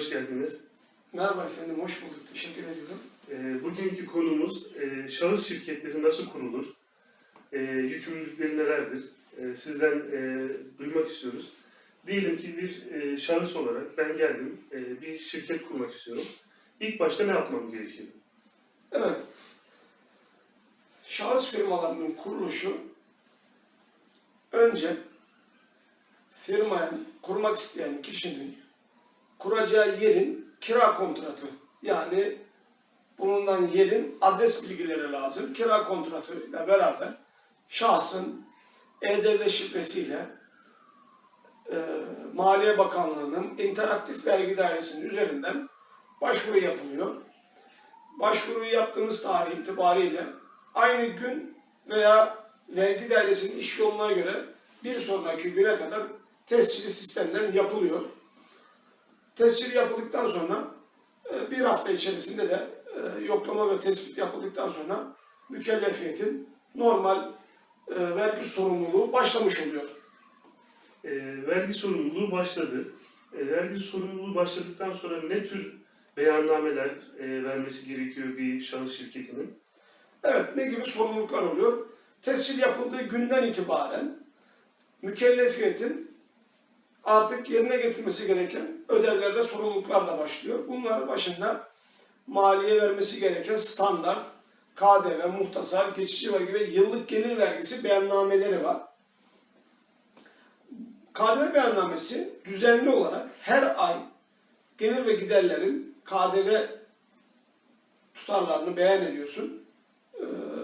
hoş geldiniz. Merhaba efendim, hoş bulduk. Teşekkür ediyorum. Ee, bugünkü konumuz e, şahıs şirketleri nasıl kurulur? E, yükümlülükleri nelerdir? E, sizden e, duymak istiyoruz. Diyelim ki bir e, şahıs olarak ben geldim, e, bir şirket kurmak istiyorum. İlk başta ne yapmam gerekiyor? Evet, şahıs firmalarının kuruluşu önce firmayı kurmak isteyen kişinin kuracağı yerin kira kontratı yani bulunan yerin adres bilgileri lazım. Kira kontratı ile beraber şahsın E-Devlet şifresiyle e, Maliye Bakanlığı'nın interaktif vergi dairesinin üzerinden başvuru yapılıyor. Başvuruyu yaptığımız tarih itibariyle aynı gün veya vergi dairesinin iş yoluna göre bir sonraki güne kadar tescili sistemden yapılıyor. Tescil yapıldıktan sonra e, bir hafta içerisinde de e, yoklama ve tespit yapıldıktan sonra mükellefiyetin normal e, vergi sorumluluğu başlamış oluyor. E, vergi sorumluluğu başladı. E, vergi sorumluluğu başladıktan sonra ne tür beyannameler e, vermesi gerekiyor bir şahıs şirketinin? Evet, ne gibi sorumluluklar oluyor? Tescil yapıldığı günden itibaren mükellefiyetin artık yerine getirmesi gereken ödevler ve sorumluluklar da başlıyor. Bunların başında maliye vermesi gereken standart, KDV, muhtasar, geçici vergi ve yıllık gelir vergisi beyannameleri var. KDV beyannamesi düzenli olarak her ay gelir ve giderlerin KDV tutarlarını beyan ediyorsun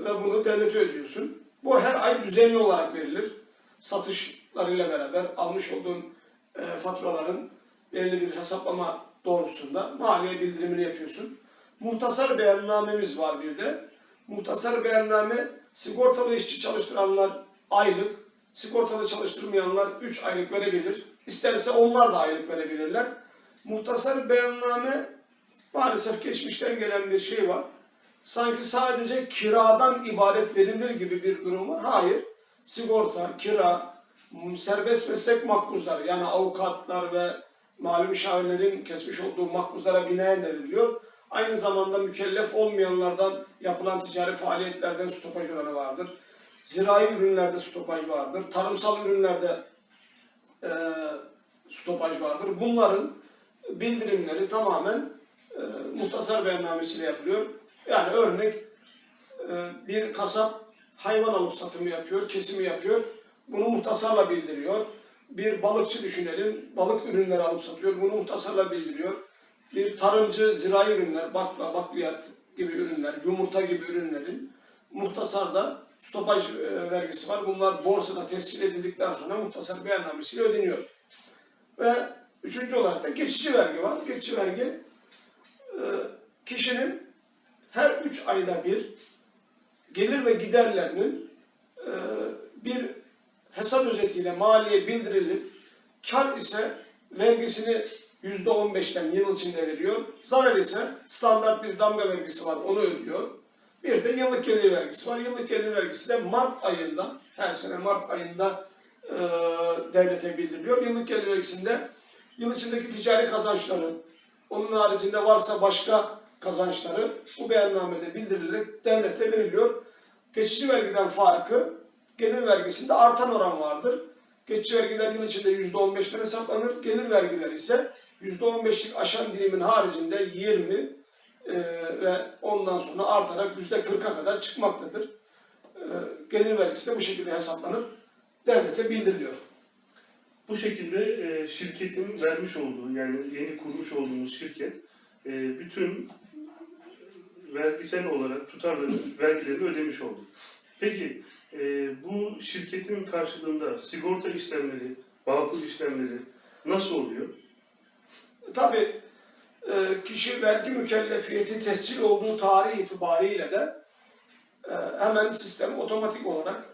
ve bunu devlete ödüyorsun. Bu her ay düzenli olarak verilir. Satışlarıyla beraber almış olduğun e, faturaların belli bir hesaplama doğrultusunda maliye bildirimini yapıyorsun. Muhtasar beyannamemiz var bir de. Muhtasar beyanname sigortalı işçi çalıştıranlar aylık, sigortalı çalıştırmayanlar 3 aylık verebilir. İsterse onlar da aylık verebilirler. Muhtasar beyanname maalesef geçmişten gelen bir şey var. Sanki sadece kiradan ibaret verilir gibi bir durum var. Hayır. Sigorta, kira, serbest meslek makbuzları yani avukatlar ve mali müşavirlerin kesmiş olduğu makbuzlara binaen de veriliyor. Aynı zamanda mükellef olmayanlardan yapılan ticari faaliyetlerden stopaj oranı vardır. Zirai ürünlerde stopaj vardır. Tarımsal ürünlerde e, stopaj vardır. Bunların bildirimleri tamamen e, muhtasar beyannamesiyle yapılıyor. Yani örnek e, bir kasap hayvan alıp satımı yapıyor, kesimi yapıyor. Bunu muhtasarla bildiriyor. Bir balıkçı düşünelim, balık ürünleri alıp satıyor. Bunu muhtasarla bildiriyor. Bir tarımcı zirai ürünler, bakla, bakliyat gibi ürünler, yumurta gibi ürünlerin muhtasarda stopaj e, vergisi var. Bunlar borsada tescil edildikten sonra muhtasar beyannamesiyle ödeniyor. Ve üçüncü olarak da geçici vergi var. Geçici vergi e, kişinin her üç ayda bir gelir ve giderlerinin e, bir hesap özetiyle maliye bildirilip kar ise vergisini yüzde on beşten yıl içinde veriyor. Zarar ise standart bir damga vergisi var onu ödüyor. Bir de yıllık gelir vergisi var. Yıllık gelir vergisi de Mart ayında, her sene Mart ayında e, devlete bildiriliyor. Yıllık gelir vergisinde yıl içindeki ticari kazançları, onun haricinde varsa başka kazançları bu beyannamede bildirilerek devlete veriliyor. Geçici vergiden farkı gelir vergisinde artan oran vardır. Geçici vergiler yıl içinde %15'ten hesaplanır. Gelir vergileri ise %15'lik aşan dilimin haricinde 20 e, ve ondan sonra artarak %40'a kadar çıkmaktadır. E, gelir vergisi de bu şekilde hesaplanıp devlete bildiriliyor. Bu şekilde e, şirketin vermiş olduğu yani yeni kurmuş olduğumuz şirket e, bütün vergisel olarak tutarları, vergilerini ödemiş oldu. Peki e, bu şirketin karşılığında sigorta işlemleri, bağkur işlemleri nasıl oluyor? Tabii e, kişi vergi mükellefiyeti tescil olduğu tarih itibariyle de e, hemen sistem otomatik olarak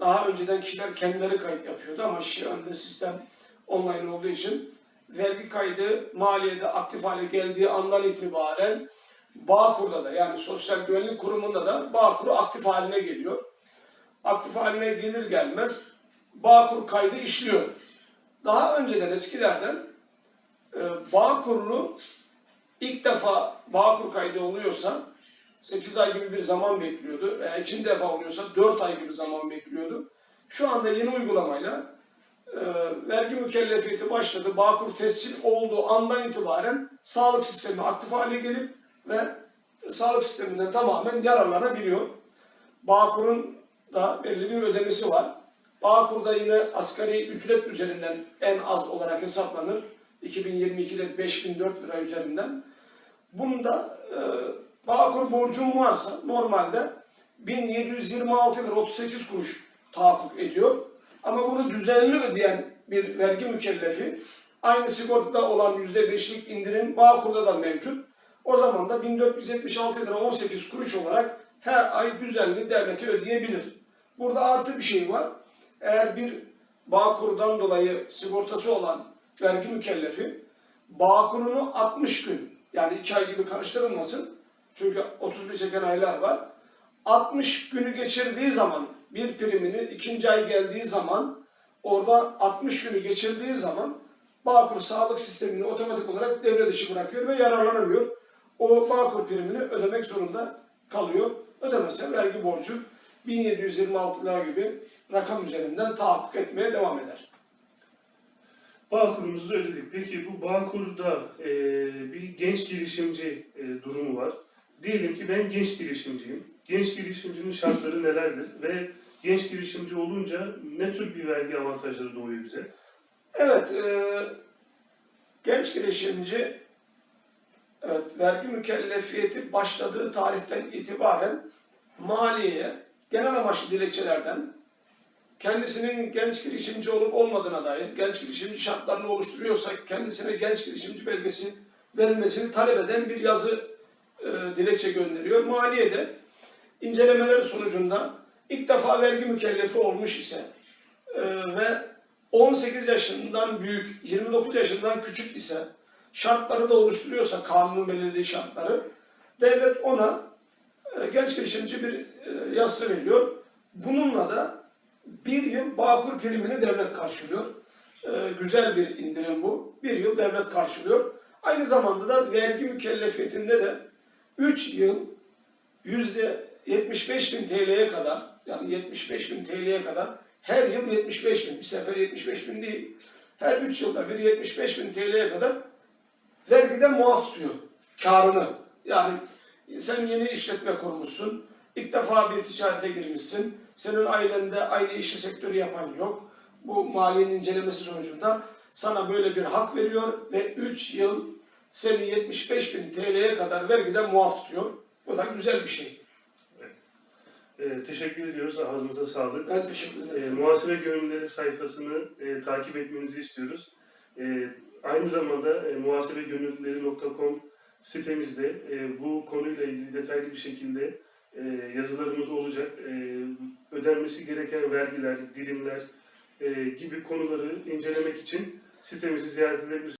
daha önceden kişiler kendileri kayıt yapıyordu ama anda sistem online olduğu için vergi kaydı maliyede aktif hale geldiği andan itibaren Bağkur'da da yani Sosyal Güvenlik Kurumu'nda da Bağkur aktif haline geliyor. Aktif haline gelir gelmez Bağkur kaydı işliyor. Daha önceden eskilerden e, Bağkurlu ilk defa Bağkur kaydı oluyorsa 8 ay gibi bir zaman bekliyordu. Veya ikinci defa oluyorsa 4 ay gibi zaman bekliyordu. Şu anda yeni uygulamayla e, vergi mükellefiyeti başladı. Bağkur tescil olduğu andan itibaren sağlık sistemi aktif hale gelip ve sağlık sisteminden tamamen yararlanabiliyor. Bağkur'un da belli bir ödemesi var. Bağkur'da yine asgari ücret üzerinden en az olarak hesaplanır. 2022'de 5004 lira üzerinden. Bunda e, Bağkur borcum varsa normalde 1726 lira 38 kuruş tahakkuk ediyor. Ama bunu düzenli ödeyen bir vergi mükellefi aynı sigortada olan %5'lik indirim Bağkur'da da mevcut. O zaman da 1476 lira 18 kuruş olarak her ay düzenli devlete ödeyebilir. Burada artı bir şey var. Eğer bir Bağkur'dan dolayı sigortası olan vergi mükellefi Bağkur'unu 60 gün yani 2 ay gibi karıştırılmasın. Çünkü 31 çeken aylar var. 60 günü geçirdiği zaman bir primini ikinci ay geldiği zaman orada 60 günü geçirdiği zaman Bağkur sağlık sistemini otomatik olarak devre dışı bırakıyor ve yararlanamıyor. O Bağkur primini ödemek zorunda kalıyor. Ödemezse vergi borcu 1726 lira gibi rakam üzerinden tahakkuk etmeye devam eder. Bağkur'umuzu da ödedik. Peki bu Bağkur'da e, bir genç girişimci e, durumu var. Diyelim ki ben genç girişimciyim. Genç girişimcinin şartları nelerdir ve genç girişimci olunca ne tür bir vergi avantajları doğuyor bize? Evet, e, genç girişimci evet, vergi mükellefiyeti başladığı tarihten itibaren maliyeye genel amaçlı dilekçelerden kendisinin genç girişimci olup olmadığına dair genç girişimci şartlarını oluşturuyorsa kendisine genç girişimci belgesi verilmesini talep eden bir yazı e, dilekçe gönderiyor. Maliye de incelemeler sonucunda ilk defa vergi mükellefi olmuş ise e, ve 18 yaşından büyük, 29 yaşından küçük ise şartları da oluşturuyorsa kanunun belirlediği şartları devlet ona e, genç girişimci bir e, yazısı veriyor. Bununla da bir yıl Bağkur primini devlet karşılıyor. E, güzel bir indirim bu. Bir yıl devlet karşılıyor. Aynı zamanda da vergi mükellefiyetinde de 3 yıl yüzde 75 bin TL'ye kadar yani 75 bin TL'ye kadar her yıl 75 bin bir sefer 75 bin değil her 3 yılda bir 75 bin TL'ye kadar vergiden muaf tutuyor karını. Yani sen yeni işletme kurmuşsun, ilk defa bir ticarete girmişsin, senin ailende aynı işi sektörü yapan yok. Bu maliyenin incelemesi sonucunda sana böyle bir hak veriyor ve 3 yıl seni 75 bin TL'ye kadar vergiden muaf tutuyor. Bu da güzel bir şey. E, teşekkür ediyoruz. Ağzınıza sağlık. Ben teşekkür E, ederim. muhasebe gönülleri sayfasını e, takip etmenizi istiyoruz. E, aynı zamanda e, muhasebegönüllüleri.com sitemizde e, bu konuyla ilgili detaylı bir şekilde e, yazılarımız olacak. E, ödenmesi gereken vergiler, dilimler e, gibi konuları incelemek için sitemizi ziyaret edebilirsiniz.